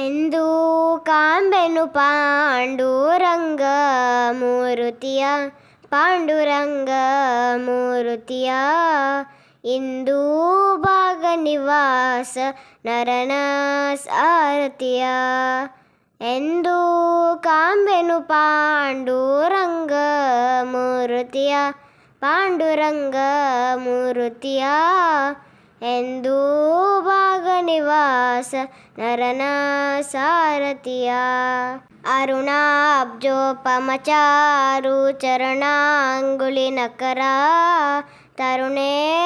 ಎಂದು ಕಾಂಬೆನು ಪಾಂಡುರಂಗ ಮೂರುತಿಯ ಪಾಂಡುರಂಗ ಮೂರುತಿಯ ಇಂದು ಭಾಗ ನಿವಾಸ ನರನ ಸಾರಥಿಯ ಎಂದು ಕಾಂಬೆನು ಪಾಂಡುರಂಗ ಮೂರುತಿಯ ಪಾಂಡುರಂಗ ಮೂರುತಿಯ ಎಂದು ಭಾಗ ನಿವಾಸ ನರನ ಸಾರಥಿಯ. ಅರುಣಾಬ್ಜೋಪಮಚಾರು ಚರಣಾಂಗುಳಿ ನಕರ ತರುಣೇಂದುಶ್ಚವಿಸಿ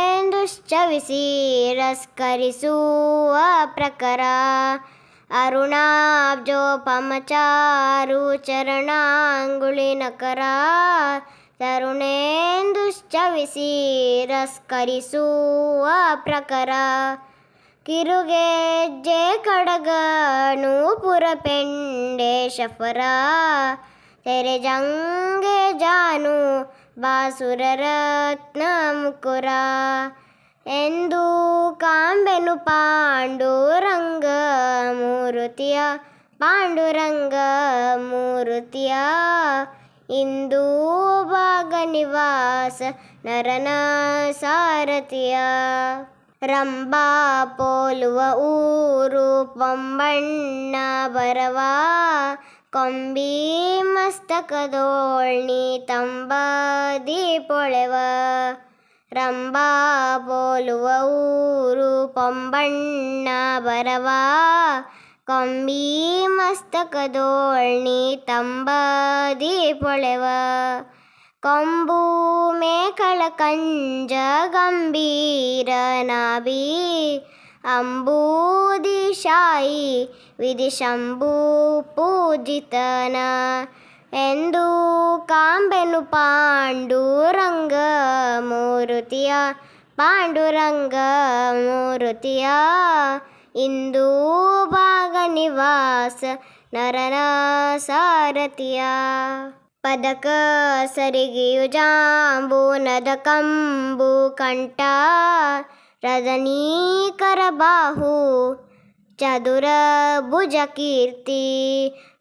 ರಸ್ಕರಿಸುವ ಪ್ರಕರ ಅರುಣಾಬ್ಜೋಪಮಚಾರು ಚರಣಾಂಗುಳಿ ನಕರ ತರುಣೇಂದುಶ್ಚವಿಸಿ ರಸ್ಕರಿಸುವ ಪ್ರಕರ ಕಿರುಗೆಜ್ಜೆ ಕಡಗ ನೂಪುರ ಪೆಂಡೆ ಶಫರ ತೆರೆಜಂಗೆ ಜಾನು ಬಾಸುರ ರತ್ನ ಮುಕುರ ಎಂದು ಕಾಂಬೆನು ಪಾಂಡುರಂಗ ಮೂರುತಿಯ ಪಾಂಡುರಂಗ ಮೂರುತಿಯ ಇಂದು ಭಾಗ ನಿವಾಸ ನರನ ಸಾರಥಿಯ ರಂಬಾ ಪೋಲುವ ಊರು ಪೊಂಬಣ್ಣ ಬರವ. ಕೊಂಬಿ ಮಸ್ತಕದೋಳ್ನಿ ತಂಬ ಪೊಳೆವ. ರಂಬಾ ಪೋಲುವ ಊರು ಪೊಂಬಣ್ಣ ಬರವ. ಕೊಂಬಿ ಮಸ್ತಕದೋಳ್ನಿ ತಂಬದಿ ಪೊಳೆವ ಕೊಂಬು ಮೇಕಳ ಕಂಜ ಗಂಭೀರ ನಾಭಿ ಅಂಬೂದಿಶಾಯಿ ವಿಧಿಶಂಭು ಪೂಜಿತನ ಎಂದು ಕಾಂಬೆನು ಪಾಂಡುರಂಗ ಮೂರುತಿಯ ಪಾಂಡುರಂಗ ಮೂರುತಿಯ ಇಂದು ಭಾಗ ನಿವಾಸ ನರನ ಸಾರಥಿಯ ಪದಕ ಸರಿಗೆಯು ಜಾಂಬು ನದ ಕಂಬು ಕಂಠ ರಜನೀಕರ ಬಾಹು ಚದುರ ಭುಜ ಕೀರ್ತಿ.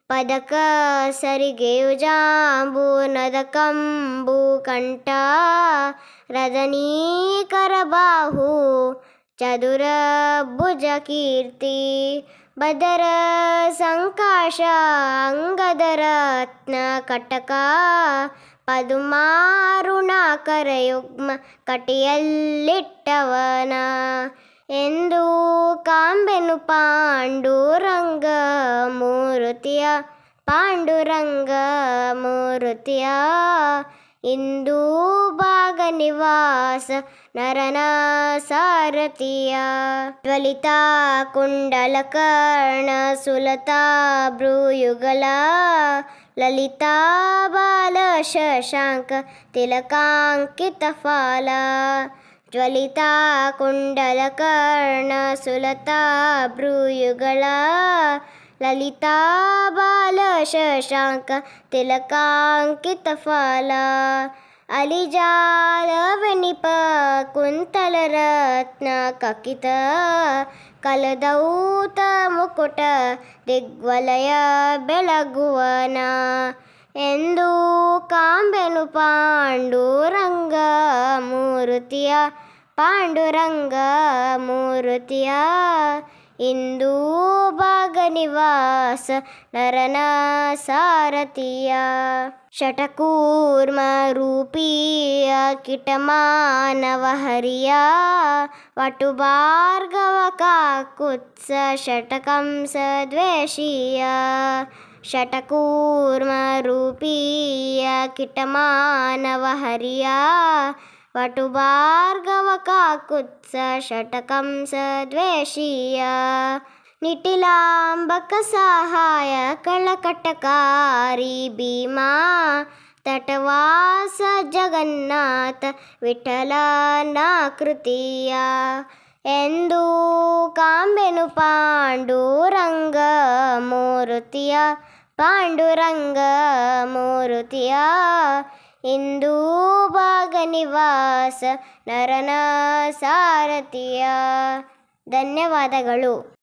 ಪದಕ ಸರಿಗೆಯು ಜಾಂಬು ನದ ಕಂಬು ಕಂಠ ರಜನೀಕರ ಬಾಹು ಚದುರ ಭುಜ ಕೀರ್ತಿ ಬದರ ಸಂಕಾಶ ಅಂಗದರತ್ನ ಕಟಕ, ಪದುಮಾರುಣಾಕರ ಯುಗ್ಮ, ಕಟಿಯಲ್ಲಿಟ್ಟವನ. ಎಂದು ಕಾಂಬೆನು ಪಾಂಡುರಂಗ ಮೂರುತಿಯ ಪಾಂಡುರಂಗ ಮೂರುತಿಯ, ಇಂದು विकास नरनासारतिया ज्वलिता कुण्डलकर्ण सुलता भ्रूयुगला ललिता बालशशाङ्क तिलकाङ्कितफाला ज्वलिता कुण्डलकर्ण सुलता भ्रूयुगला ललिता बालशशाङ्क तिलकाङ्कितफाला ಕುಂತಲರತ್ನ ಅಲಿಜಾಲವೆನಿಪ ಕುಂತಲ ರತ್ನ ಕಕಿತ ಕಲದೌತ ಮುಕುಟ ದಿಗ್ವಲಯ ಬೆಳಗುವನ ಎಂದು ಕಾಂಬೆನು ಪಾಂಡುರಂಗ ಮೂರುತಿಯ ಪಾಂಡುರಂಗ ಮೂರುತಿಯ इन्दूभागनिवासनरनसारथीया षट्कूर्मरूकीटमानव षटकूर्मरूपीया वटुभार्गवका वटुभार्गवकाकुत्स षटकं स द्वेषीया षटकूर्मरूपीया किटमानवहर्या। ಕಾಕುತ್ಸ ಶಟಕಂಸ ದ್ವೇಷೀಯ ಶಟಕೂರ್ಮ ರೂಪಿಯ ಕಿಟಮಾನವ ಹರಿಯ ವಟು ಭಾರ್ಗವ ಕಾಕುತ್ಸ ಶಟಕಂಸ ದ್ವೇಷೀಯ ನಿಟಿಲಾಂಬಕ ಸಹಾಯ ಕಳಕಟಕಾರಿ ಭೀಮಾ ತಟವಾಸ ಜಗನ್ನಾಥ ವಿಠಲನಾಕೃತಿಯ ಎಂದು ಕಾಂಬೆನು ಪಾಂಡುರಂಗ ಮೂರುತಿಯ ಪಾಂಡುರಂಗ ಮೂರುತಿಯ ಇಂದು ಭಾಗ ನಿವಾಸ ನರನ ಸಾರಥಿಯ. ಧನ್ಯವಾದಗಳು.